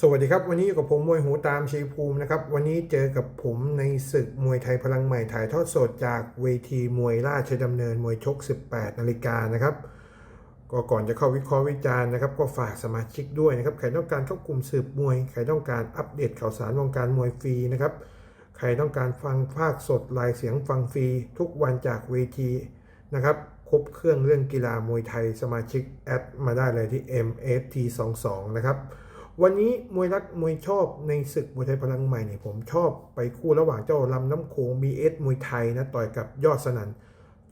สวัสดีครับ วันนี้อยู่กับผมมวยหูตามชัยภูมินะครับ วันนี้เจอกับผมในศึกมวยไทยพลังใหม่ถ่ายทอดสดจากเวทีมวยราชดำเนินมวยชก 18 นาฬิกานะครับก็ก่อนจะเข้าวิเคราะห์วิจารณ์นะครับ ก็ฝากสมาชิกด้วยนะครับ ใครต้องการเข้ากลุ่มสืบมวย ใครต้องการอัปเดตข่าวสารวงการมวยฟรีนะครับ ใครต้องการฟังภาคสดลายเสียงฟังฟรีทุกวันจากเวทีนะครับครบเครื่องเรื่องกีฬามวยไทยสมาชิกแอดมาได้เลยที่ MST22 นะครับ วันนี้มวยรักมวยชอบในศึกมวยไทยพลังใหม่เนี่ยผมชอบไปคู่ระหว่างเจ้าลำน้ำโขง BS มวยไทยนะต่อยกับยอดสนัน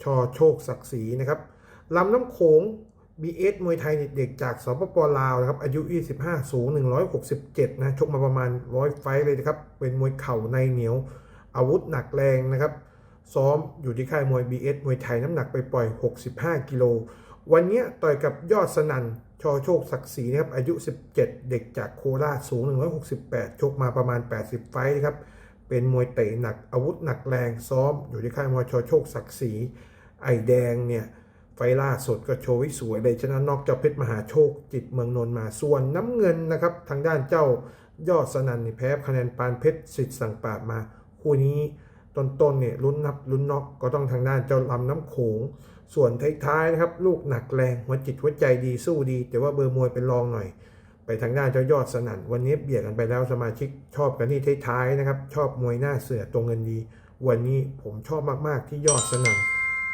ชอโชคศักดิ์ศรีนะครับลำน้ำโขง BS มวยไทยเด็กจากสปปลาวนะครับอายุ 25 สูง 167 นะชกมาประมาณ 100 ไฟเลยนะครับ เป็นมวยเข่าในเหนียว อาวุธหนักแรงนะครับ ซ้อมอยู่ที่ค่ายมวย BS มวยไทยน้ำหนักไปปล่อย 65 กิโล วันนี้ต่อยกับยอดสนัน ชอโชคศักดิ์ศรีนะครับอายุ 17 เด็กจากโคราชสูง 168 ชกมาประมาณ 80 ไฟต์นะครับเป็นมวยเตะหนักอาวุธหนักแรงซ้อม อยู่ที่ค่ายมวยชอโชคศักดิ์ศรีไอแดงเนี่ยไฟล่าสดก็โชว์ว้สวยเลยชนะนอกเจ้าเพชรมหาโชคจิตเมืองนนมาส่วนน้ำเงินนะครับทางด้านเจ้ายอดสนันนี่แพ้คะแนนปานเพชรสิทธิ์สังปาบมาคู่นี้ ต้นๆเนี่ยลุ้นนับลุ้นน็อกก็ต้องทางด้านเจ้าลำน้ำโขง ส่วนท้ายๆนะครับ ลูกหนักแรงหัวจิตหัวใจดีสู้ดี แต่ว่าเบอร์มวยเป็นรองหน่อย ไปทางด้านเจ้ายอดสนั่นวันนี้เบียดกันไปแล้วสมาชิกชอบกันที่ท้ายๆนะครับ ชอบมวยหน้าเสือตรงเงินดี วันนี้ผมชอบมากๆที่ยอดสนั่น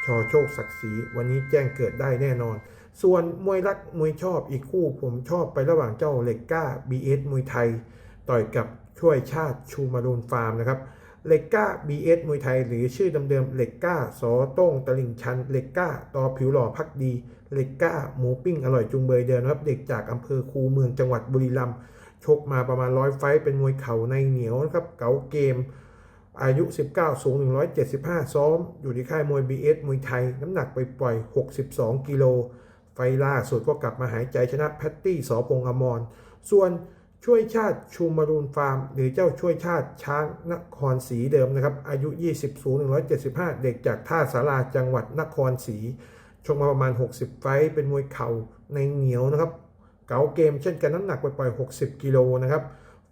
ชอโชคศักดิ์ศรีวันนี้แจ้งเกิดได้แน่นอน ส่วนมวยรักมวยชอบอีกคู่ ผมชอบไประหว่างเจ้าเหล็กก้า BS มวยไทย ต่อยกับช่วยชาติชูมารูนฟาร์มนะครับ เลกก้า BS มวยไทย หรือชื่อเดิมๆเลกก้าสอโต้งตลิ่งชันเลกก้าต่อผิวหล่อพักดีเลกก้าหมูปิ้งอร่อยจุงเบยเดินครับเด็กจากอำเภอคูเมืองจังหวัดบุรีรัมย์ชกมาประมาณร้อยไฟเป็นมวยเข่าในเหนียวนะครับเก๋าเกม อายุ 19 สูง 175 ซ้อม อยู่ที่ค่ายมวย BS มวยไทย น้ำหนักไปปล่อย 62 กิโลไฟล่าสุดก็กลับมาหายใจชนะแพตตี้สอพงอมรส่วน ช่วยชาติชูมารูนฟาร์ม หรือเจ้าช่วยชาติช้างนครศรีเดิมนะครับ อายุ 20 สูง 175 เด็กจากท่าสาราจังหวัดนครศรีชกมาประมาณ 60 ไฟเป็นมวยเข่าในเหนียวนะครับ เก๋าเกมเช่นกันน้ำหนักไปปล่อย60 กิโลนะครับ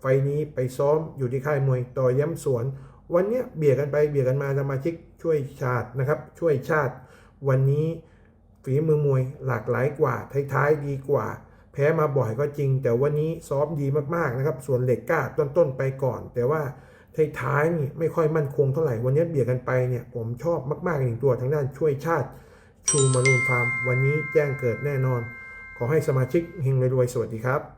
ไฟนี้ไปซ้อมอยู่ที่ค่ายมวยต่อย้ำสวน วันนี้เบียดกันไปเบียดกันมาสมาชิกช่วยชาตินะครับ ช่วยชาติ วันนี้ฝีมือมวยหลากหลายกว่าท้ายๆดีกว่า แพ้มาบ่อยก็จริง แต่วันนี้ซ้อมดีมากๆนะครับ ส่วนเหล็กกล้าต้นๆไปก่อน แต่ว่าท้ายๆนี่ไม่ค่อยมั่นคงเท่าไหร่ วันนี้เบียดกันไปเนี่ยผมชอบมากๆหนึ่งตัวทางด้านช่วยชาติชูมารูนฟาร์ม วันนี้แจ้งเกิดแน่นอน ขอให้สมาชิกเฮงรวยๆสวัสดีครับ